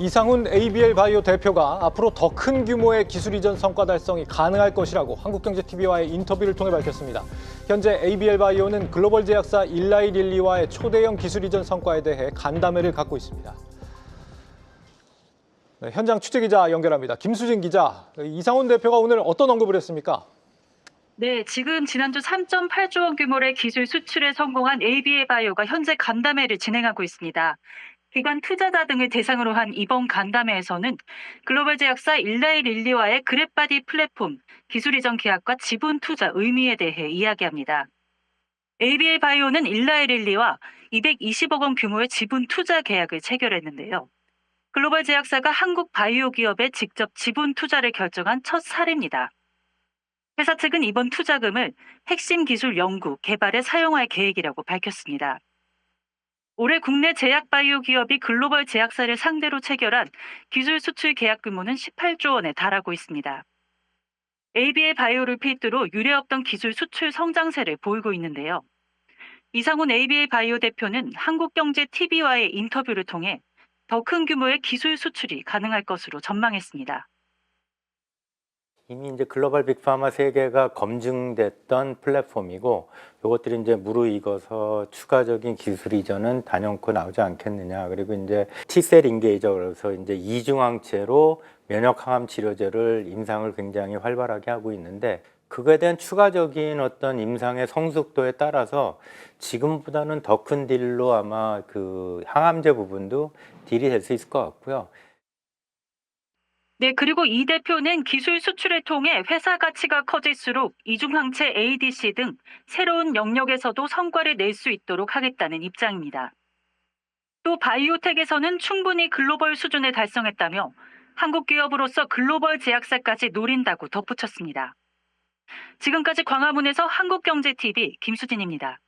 이상훈 ABL 바이오 대표가 앞으로 더 큰 규모의 기술 이전 성과 달성이 가능할 것이라고 한국경제TV와의 인터뷰를 통해 밝혔습니다. 현재 ABL 바이오는 글로벌 제약사 일라이 릴리와의 초대형 기술 이전 성과에 대해 간담회를 갖고 있습니다. 네, 현장 취재 기자 연결합니다. 김수진 기자, 이상훈 대표가 오늘 어떤 언급을 했습니까? 네, 지금 지난주 3.8조 원 규모의 기술 수출에 성공한 ABA 바이오가 현재 간담회를 진행하고 있습니다. 기관 투자자 등을 대상으로 한 이번 간담회에서는 글로벌 제약사 일라이 릴리와의 그랩바디 플랫폼 기술 이전 계약과 지분 투자 의미에 대해 이야기합니다. ABA 바이오는 일라이 릴리와 220억 원 규모의 지분 투자 계약을 체결했는데요. 글로벌 제약사가 한국 바이오 기업에 직접 지분 투자를 결정한 첫 사례입니다. 회사 측은 이번 투자금을 핵심 기술 연구, 개발에 사용할 계획이라고 밝혔습니다. 올해 국내 제약 바이오 기업이 글로벌 제약사를 상대로 체결한 기술 수출 계약 규모는 18조 원에 달하고 있습니다. AB의 바이오를 필두로 유례없던 기술 수출 성장세를 보이고 있는데요. 이상훈 ABA 바이오 대표는 한국경제TV와의 인터뷰를 통해 더 큰 규모의 기술 수출이 가능할 것으로 전망했습니다. 이미 이제 글로벌 빅파마 세계가 검증됐던 플랫폼이고 이것들이 이제 무르익어서 추가적인 기술 이전은 단연코 나오지 않겠느냐. 그리고 이제 T셀 인게이저로서 이제 이중항체로 면역 항암 치료제를 임상을 굉장히 활발하게 하고 있는데 그거에 대한 추가적인 어떤 임상의 성숙도에 따라서 지금보다는 더 큰 딜로 아마 그 항암제 부분도 딜이 될 수 있을 것 같고요. 네, 그리고 이 대표는 기술 수출을 통해 회사 가치가 커질수록 이중항체 ADC 등 새로운 영역에서도 성과를 낼 수 있도록 하겠다는 입장입니다. 또 바이오텍에서는 충분히 글로벌 수준을 달성했다며 한국 기업으로서 글로벌 제약사까지 노린다고 덧붙였습니다. 지금까지 광화문에서 한국경제TV 김수진입니다.